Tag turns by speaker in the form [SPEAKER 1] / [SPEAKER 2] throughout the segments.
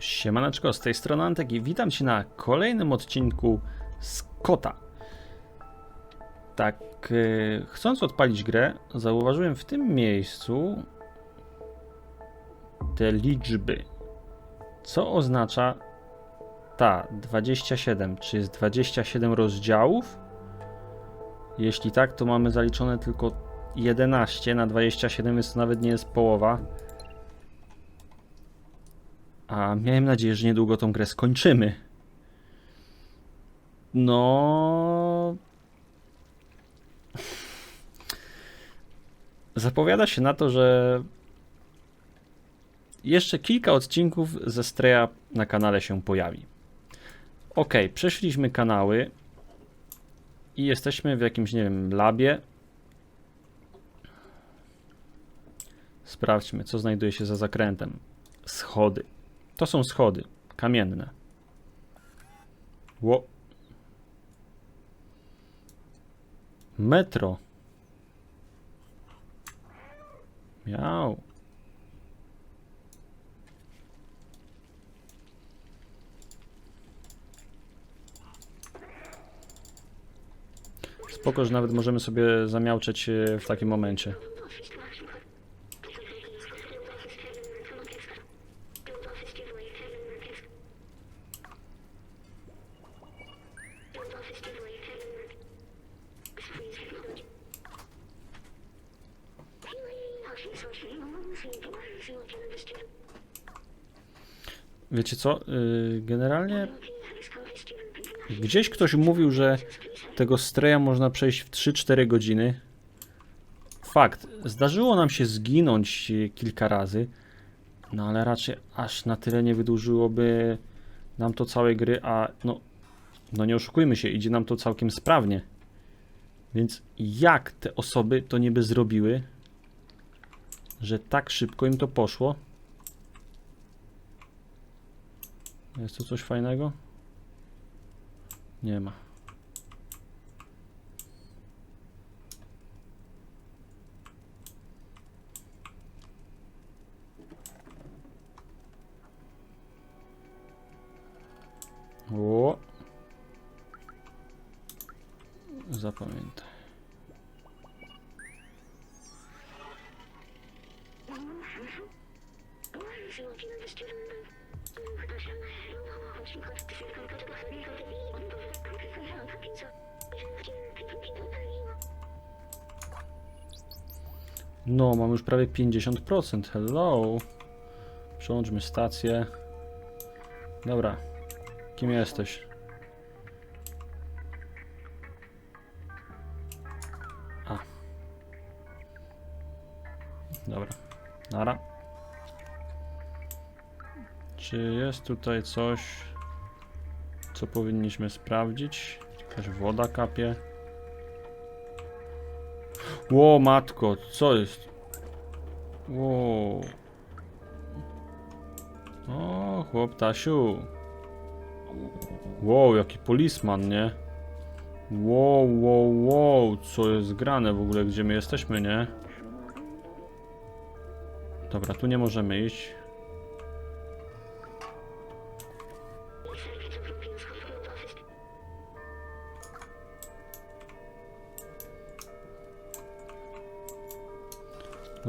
[SPEAKER 1] Siemaneczko, z tej strony Antek i witam Cię na kolejnym odcinku z Kota. Tak, e, chcąc odpalić grę, zauważyłem w tym miejscu te liczby. Co oznacza ta 27? Czy jest 27 rozdziałów? Jeśli tak, to mamy zaliczone tylko 11 na 27, więc to nawet nie jest połowa. A miałem nadzieję, że niedługo tą grę skończymy. No. Zapowiada się na to, że jeszcze kilka odcinków ze Streja na kanale się pojawi. Ok, przeszliśmy kanały i jesteśmy w jakimś, nie wiem, labie. Sprawdźmy, co znajduje się za zakrętem. Schody. To są schody kamienne. Ło. Metro. Miał. Spoko, że nawet możemy sobie zamiałczeć e, w takim momencie. Wiecie co? Yy, Generalnie gdzieś ktoś mówił, że tego streja można przejść w 3-4 godziny. Fakt, zdarzyło nam się zginąć e, kilka razy, no ale raczej aż na tyle nie wydłużyłoby nam to całej gry, a no, no nie oszukujmy się, idzie nam to całkiem sprawnie. Więc jak te osoby to niby zrobiły, że tak szybko im to poszło? Jest tu coś fajnego? Nie ma. O. Zapamiętaj. No, mam już prawie 50%. Hello. Przełączmy stację. Dobra. Kim jesteś? Jest tutaj coś, co powinniśmy sprawdzić? Jakaś woda kapie. Ło, matko, co jest? Ło. O, chłop Tasiu. Wow, jaki polisman, nie? Wow, wow, wow, co jest grane w ogóle, gdzie my jesteśmy, nie? Dobra, tu nie możemy iść.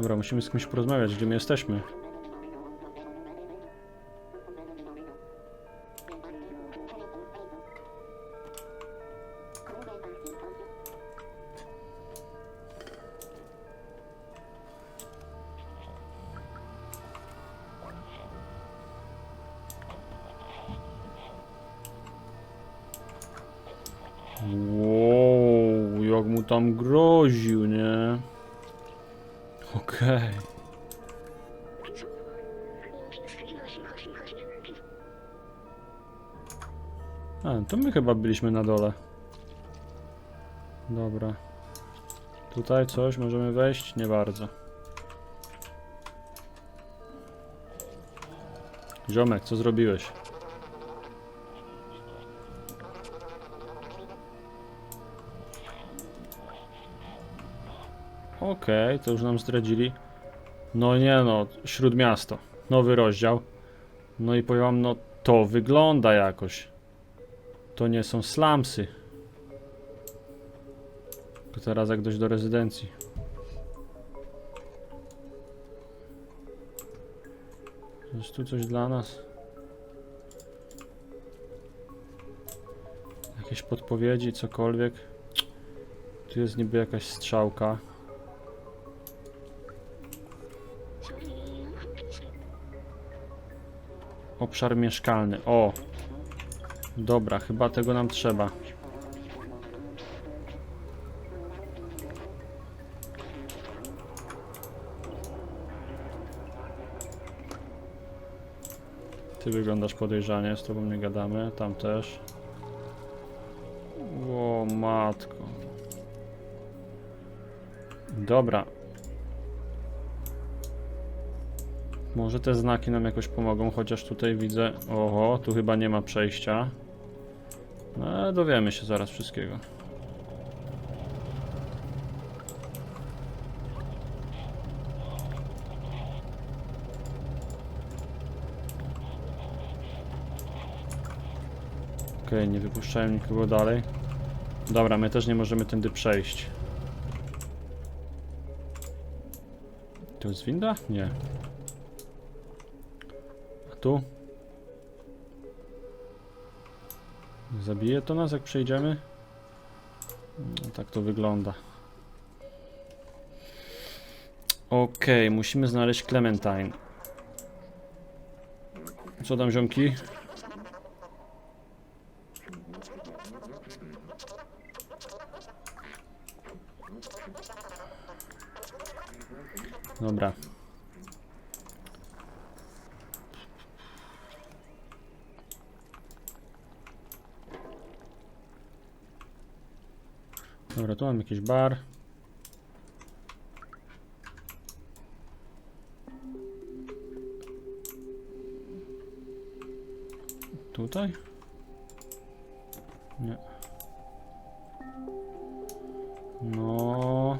[SPEAKER 1] Dobra, musimy z kimś porozmawiać, gdzie my jesteśmy. Wow, jak mu tam groził, nie? Okej. A, to my chyba byliśmy na dole. Dobra. Tutaj coś możemy wejść? Nie bardzo. Ziomek, co zrobiłeś? Okej, to już nam zdradzili. No nie no, Śródmiasto. Nowy rozdział. No i powiem wam, no to wygląda jakoś. To nie są slumsy. To teraz jak dojść do rezydencji. Jest tu coś dla nas? Jakieś podpowiedzi, cokolwiek? Tu jest niby jakaś strzałka. Obszar mieszkalny. O! Dobra, chyba tego nam trzeba. Ty wyglądasz podejrzanie, z tobą nie gadamy, tam też. O matko. Dobra. Może te znaki nam jakoś pomogą, chociaż tutaj widzę... Oho, tu chyba nie ma przejścia. No, ale dowiemy się zaraz wszystkiego. Okej, nie wypuszczałem nikogo dalej. Dobra, my też nie możemy tędy przejść. To jest winda? Nie. Tu? Zabije to nas jak przejdziemy? No, tak to wygląda. Okej, musimy znaleźć Clementine. Co tam ziomki? Dobra. Dobra, tu mam jakiś bar. Tutaj? Nie. No.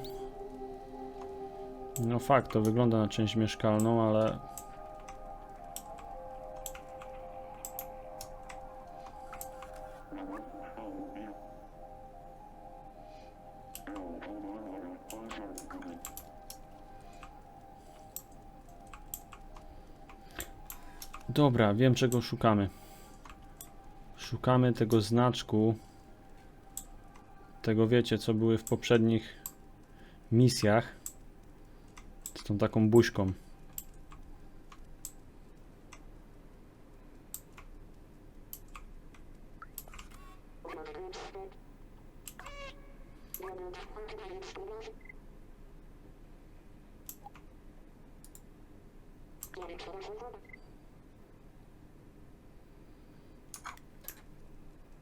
[SPEAKER 1] No fakt, to wygląda na część mieszkalną, ale... Dobra, wiem czego szukamy. Szukamy tego znaczku. Tego wiecie, co były w poprzednich misjach. Z tą taką buźką.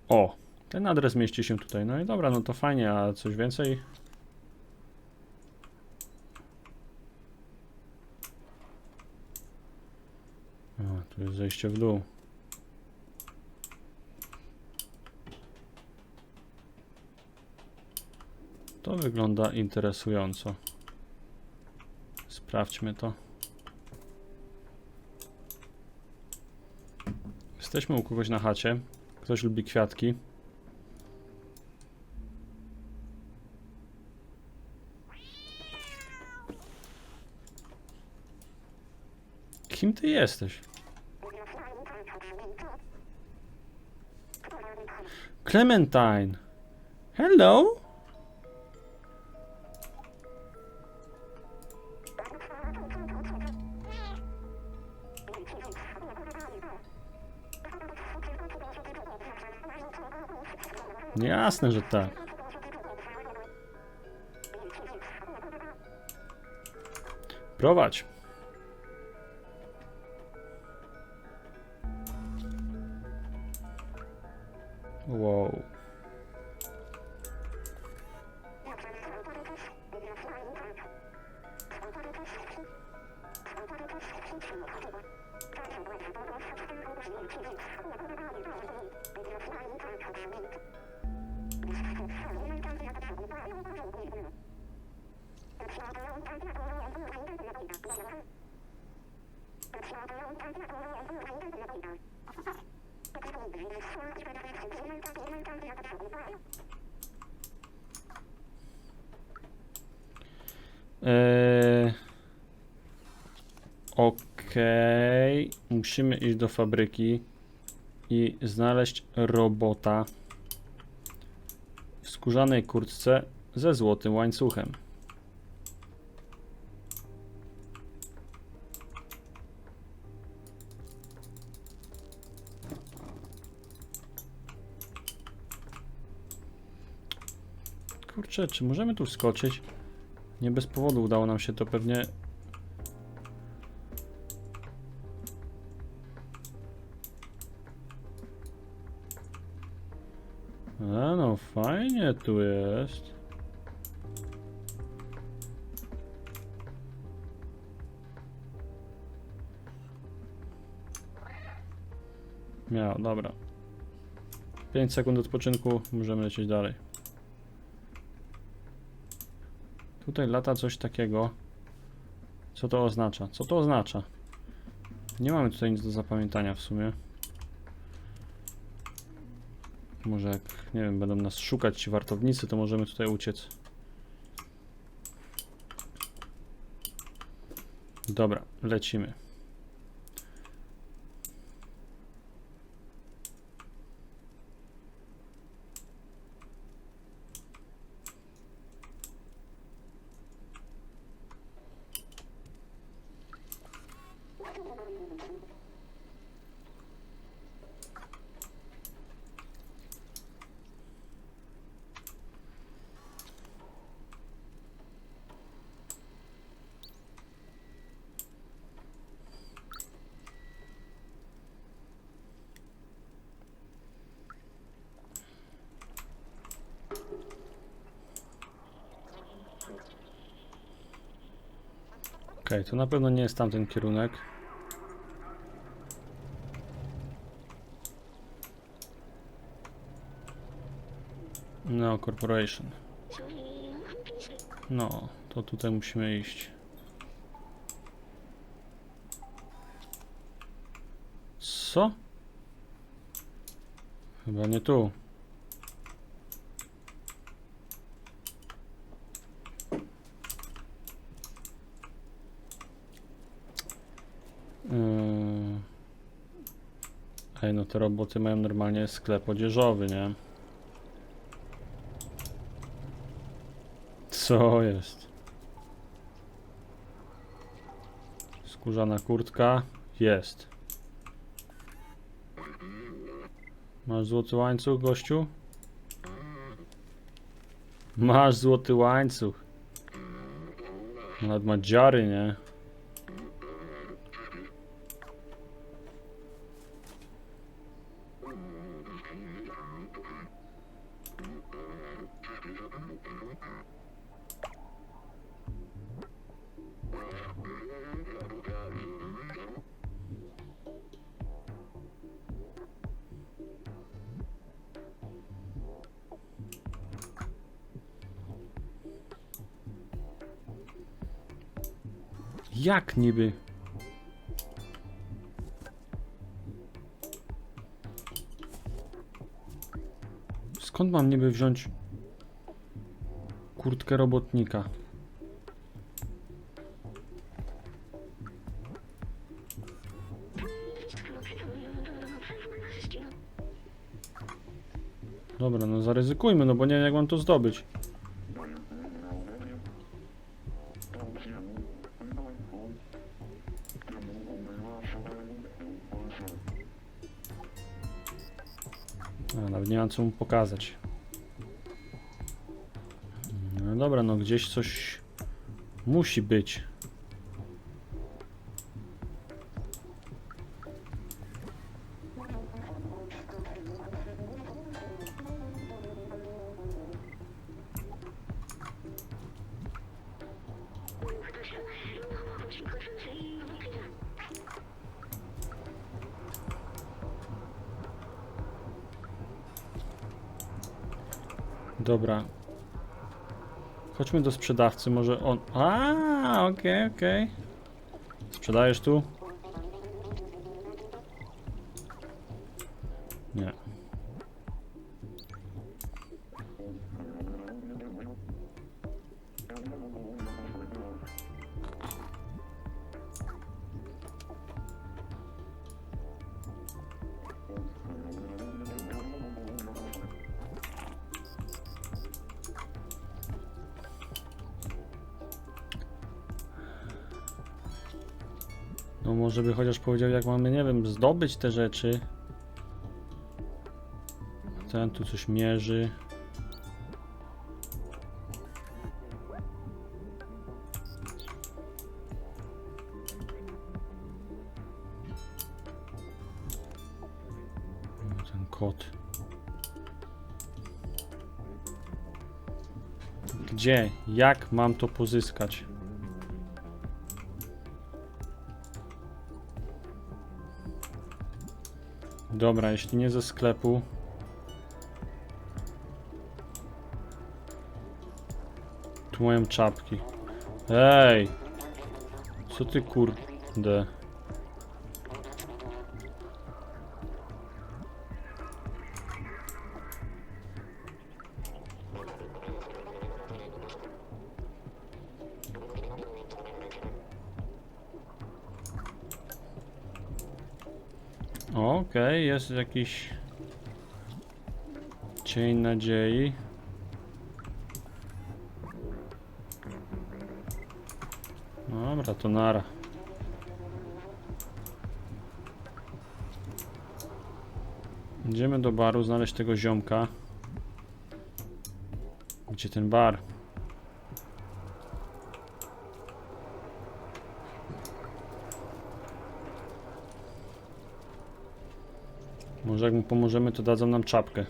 [SPEAKER 1] O, ten adres mieści się tutaj. No i dobra, no to fajnie, a coś więcej? O, tu jest zejście w dół. To wygląda interesująco. Sprawdźmy to. Jesteśmy u kogoś na chacie. Ktoś lubi kwiatki. Kim ty jesteś? Clementine. Hello? Jasne, że tak. Prowadź. Wow. Musimy iść do fabryki i znaleźć robota w skórzanej kurtce ze złotym łańcuchem. Kurczę, czy możemy tu skoczyć? Nie bez powodu udało nam się to pewnie. A no, tu jest. Miał, dobra. 5 sekund odpoczynku, możemy lecieć dalej. Tutaj lata coś takiego. Co to oznacza? Co to oznacza? Nie mamy tutaj nic do zapamiętania w sumie. Może jak, nie wiem, będą nas szukać ci wartownicy, to możemy tutaj uciec. Dobra, lecimy. Okej, to na pewno nie jest tamten kierunek. No, Corporation. No, to tutaj musimy iść. Co? Chyba nie tu. Te roboty mają normalnie sklep odzieżowy, nie? Co jest? Skórzana kurtka? Jest. Masz złoty łańcuch, gościu? Masz złoty łańcuch. Nawet ma dziary, nie? Jak niby? Skąd mam niby wziąć kurtkę robotnika? Dobra, no zaryzykujmy, no bo nie wiem jak mam to zdobyć. Co mu pokazać. No dobra, no gdzieś coś musi być. Dobra. Chodźmy do sprzedawcy, może on... A, okej, okej. Sprzedajesz tu? No może by chociaż powiedział jak mamy, nie wiem, zdobyć te rzeczy. Ten tu coś mierzy. No, Ten kot. Gdzie? Jak mam to pozyskać? Dobra, jeśli nie ze sklepu. Tu mają czapki. Ej! Co ty kurde? Okej, jest jakiś cień nadziei. Dobra, to nara. Idziemy do baru znaleźć tego ziomka. Gdzie ten bar? Może jak mu pomożemy, to dadzą nam czapkę.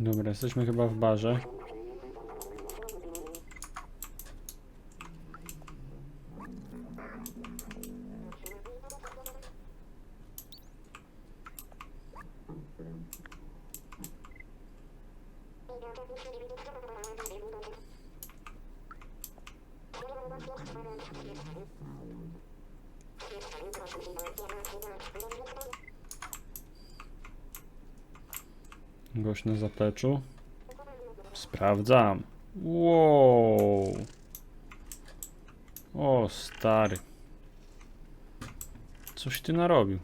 [SPEAKER 1] Dobra, jesteśmy chyba w barze. Gość na zapleczu. Sprawdzam. Wow. O, stary. Coś ty narobił.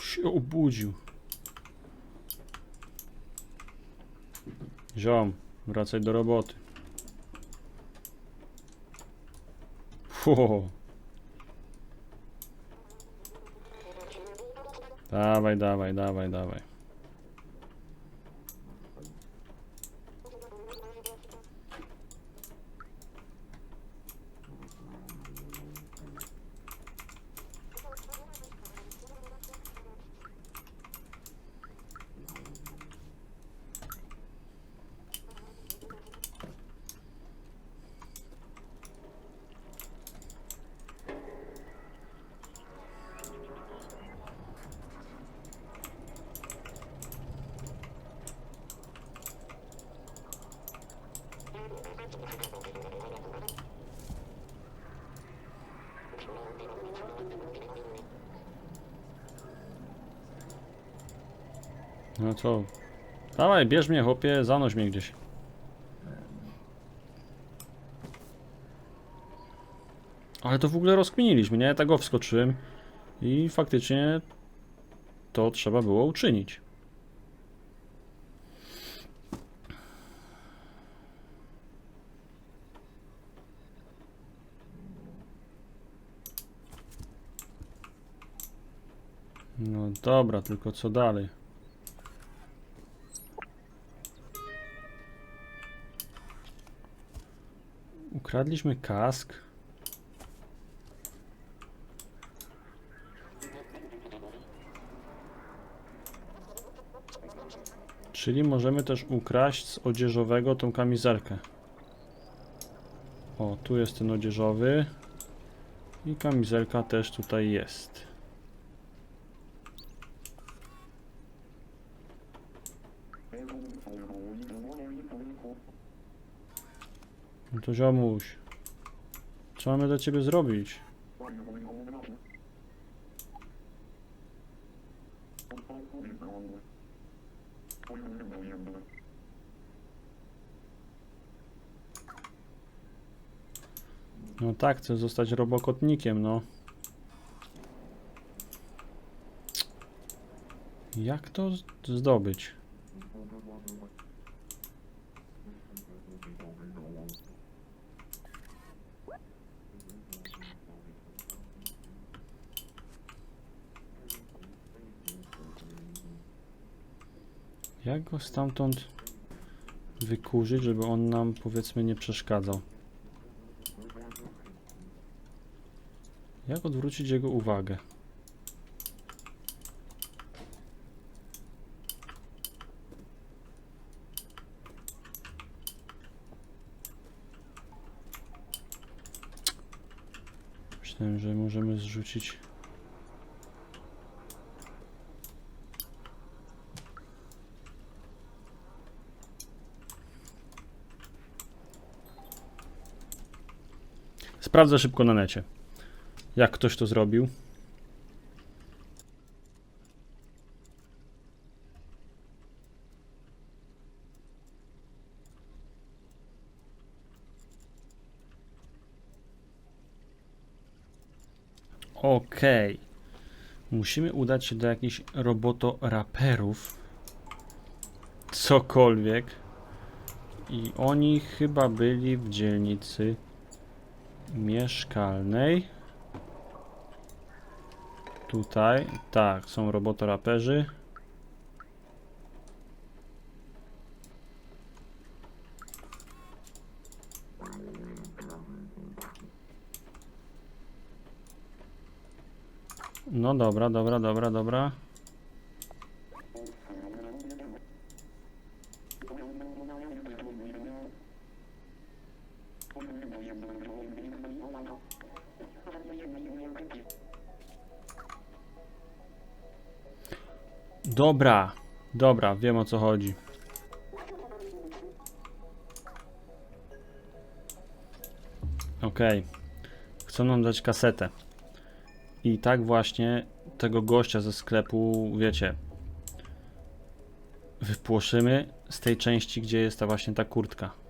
[SPEAKER 1] Się obudził. Ziom, wracaj do roboty. Fu. Dawaj, dawaj, dawaj, dawaj. No co? Dawaj, bierz mnie, chłopie, zanoś mnie gdzieś. Ale to w ogóle rozkminiliśmy, nie? Ja tak wskoczyłem i faktycznie to trzeba było uczynić. No dobra, tylko co dalej? Ukradliśmy kask. Czyli możemy też ukraść z odzieżowego tą kamizelkę. O, tu jest ten odzieżowy. I kamizelka też tutaj jest. No to ziomuś. Co mamy dla ciebie zrobić? No tak, chcę zostać robokotnikiem, no. Jak to zdobyć? Jak go stamtąd wykurzyć, żeby on nam powiedzmy nie przeszkadzał? Jak odwrócić jego uwagę? Myślałem, że możemy zrzucić. Sprawdzę szybko na necie. Jak ktoś to zrobił? Okej. Musimy udać się do jakichś robotoraperów. Cokolwiek. I oni chyba byli w dzielnicy mieszkalnej. Tutaj, tak, są robotoraperzy. No dobra, dobra, dobra, dobra. Dobra, dobra, wiem o co chodzi. Okej. Chcą nam dać kasetę. I tak właśnie tego gościa ze sklepu, wiecie, wypłoszymy z tej części, gdzie jest ta właśnie ta kurtka.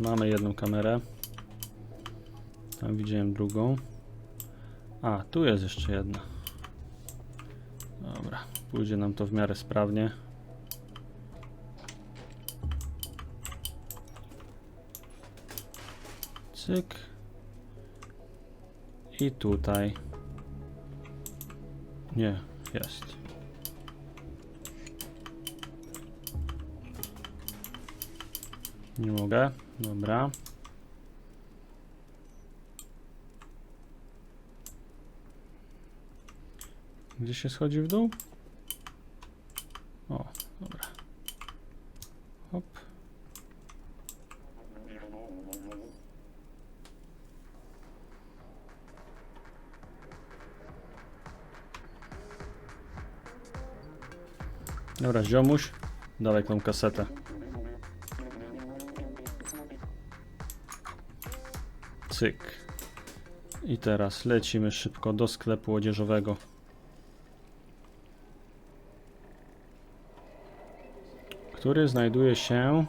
[SPEAKER 1] Mamy jedną kamerę. Tam widziałem drugą. A, tu jest jeszcze jedna. Dobra, pójdzie nam to w miarę sprawnie. Cyk. I tutaj. Nie, jest. Nie mogę. Dobra. Gdzie się schodzi w dół? O, dobra. Hop. Dobra, ziomuś, dawaj tą kasetę. Cyk. I teraz lecimy szybko do sklepu odzieżowego. Który znajduje się.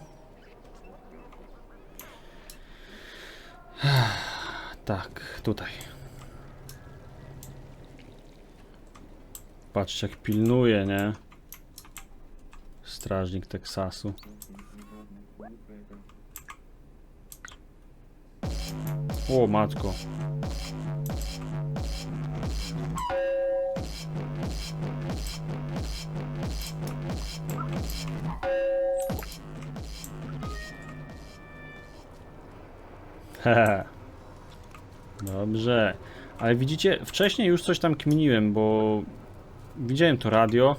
[SPEAKER 1] Tak, tutaj. Patrzcie, jak pilnuje, nie? Strażnik Teksasu. O, matko. Dobrze. Ale widzicie, wcześniej już coś tam kminiłem, bo widziałem to radio.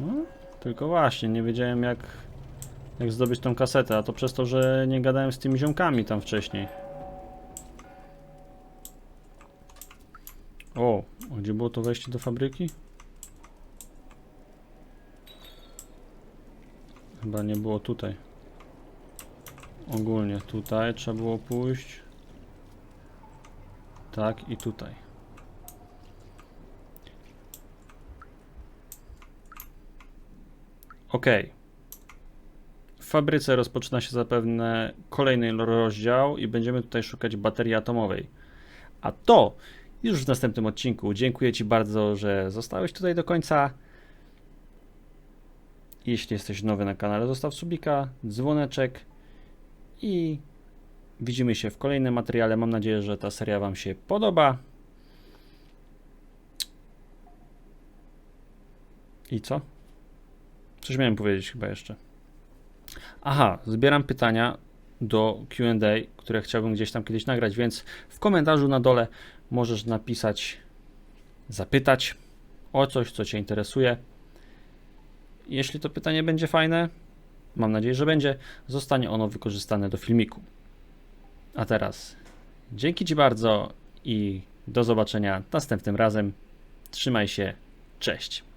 [SPEAKER 1] No, tylko właśnie, nie wiedziałem jak, jak zdobyć tą kasetę, a to przez to, że nie gadałem z tymi ziomkami tam wcześniej. O, gdzie było to wejście do fabryki? Chyba nie było tutaj. Ogólnie tutaj trzeba było pójść. Tak i tutaj. Ok. W fabryce rozpoczyna się zapewne kolejny rozdział i będziemy tutaj szukać baterii atomowej. A to już w następnym odcinku. Dziękuję Ci bardzo, że zostałeś tutaj do końca. Jeśli jesteś nowy na kanale, zostaw subika, dzwoneczek i widzimy się w kolejnym materiale. Mam nadzieję, że ta seria Wam się podoba. I co? Coś miałem powiedzieć chyba jeszcze. Aha, zbieram pytania do QA, które chciałbym gdzieś tam kiedyś nagrać, więc w komentarzu na dole możesz napisać, zapytać o coś, co Cię interesuje. Jeśli to pytanie będzie fajne, mam nadzieję, że będzie, zostanie ono wykorzystane do filmiku. A teraz dzięki Ci bardzo i do zobaczenia następnym razem. Trzymaj się, cześć.